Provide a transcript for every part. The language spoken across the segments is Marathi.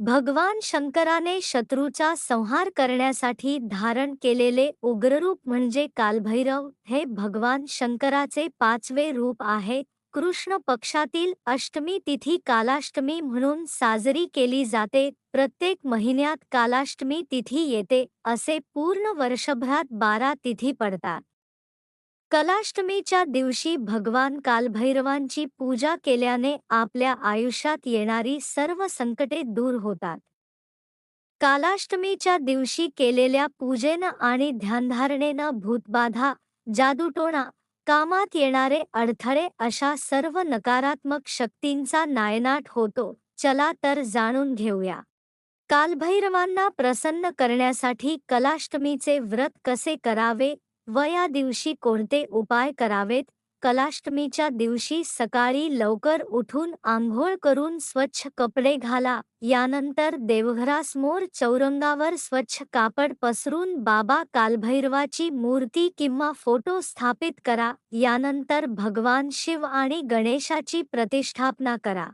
भगवान शंकराने शत्रूचा संहार करण्यासाठी धारण केलेले उग्ररूप म्हणजे कालभैरव हे भगवान शंकराचे पाचवे रूप आहे. कृष्ण पक्षातील अष्टमी तिथी कालाष्टमी म्हणून साजरी केली जाते. प्रत्येक महिन्यात कालाष्टमी तिथी येते. असे पूर्ण वर्षभरात बारा तिथी पडतात. कलाष्टमीच्या दिवशी भगवान कालभैरवांची पूजा केल्याने आपल्या आयुष्यात येणारी सर्व संकटे दूर होतात. कालाष्टमीच्या दिवशी केलेल्या पूजेनं आणि ध्यानधारणेनं भूतबाधा जादूटोणा कामात येणारे अडथळे अशा सर्व नकारात्मक शक्तींचा नायनाट होतो चला तर जाणून घेऊया. कालभैरवांना प्रसन्न करण्यासाठी कलाष्टमीचे व्रत कसे करावे? व या दिवशी कोणते उपाय करावेत? कलाष्टमीच्या दिवशी सकाळी लवकर उठून आंघोळ करून स्वच्छ कपडे घाला. यानंतर देवघरासमोर चौरंगावर स्वच्छ कापड पसरून बाबा कालभैरवाची मूर्ती किंवा फोटो स्थापित करा. यानंतर भगवान शिव आणि गणेशाची प्रतिष्ठापना करा.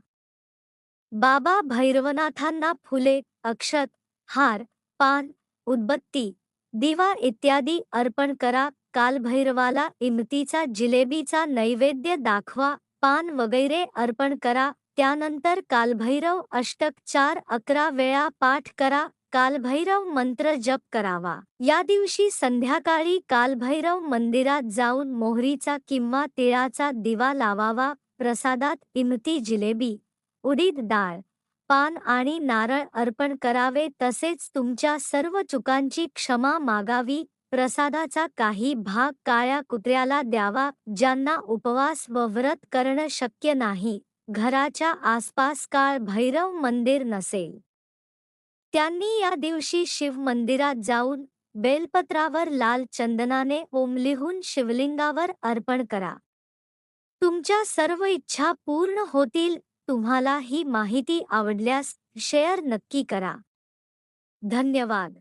बाबा भैरवनाथांना फुले अक्षत हार पान उदबत्ती दिवा इत्यादी अर्पण करा कालभैरवाला इमतीचा जिलेबीचा नैवेद्य दाखवा पान वगैरे अर्पण करा त्यानंतर कालभैरव अष्टक चार अकरा वेळा पाठ करा कालभैरव मंत्र जप करावा. या दिवशी संध्याकाळी कालभैरव मंदिरात जाऊन मोहरीचा किंवा तिळाचा दिवा लावावा प्रसादात इमती जिलेबी उडीद डाळ. पान आणि नारळ अर्पण करावे तसेच तुमच्या सर्व चुकांची क्षमा मागावी. प्रसादाचा काही भाग काळ्या कुत्र्याला द्यावा ज्यांना उपवास व व्रत करणं शक्य नाही. घराच्या आसपास काळ भैरव मंदिर नसेल. त्यांनी या दिवशी शिव मंदिरात जाऊन बेलपत्रावर लाल चंदनाने ओम लिहून शिवलिंगावर अर्पण करा. तुमच्या सर्व इच्छा पूर्ण होतील तुम्हाला ही माहिती आवडल्यास शेअर नक्की करा. धन्यवाद.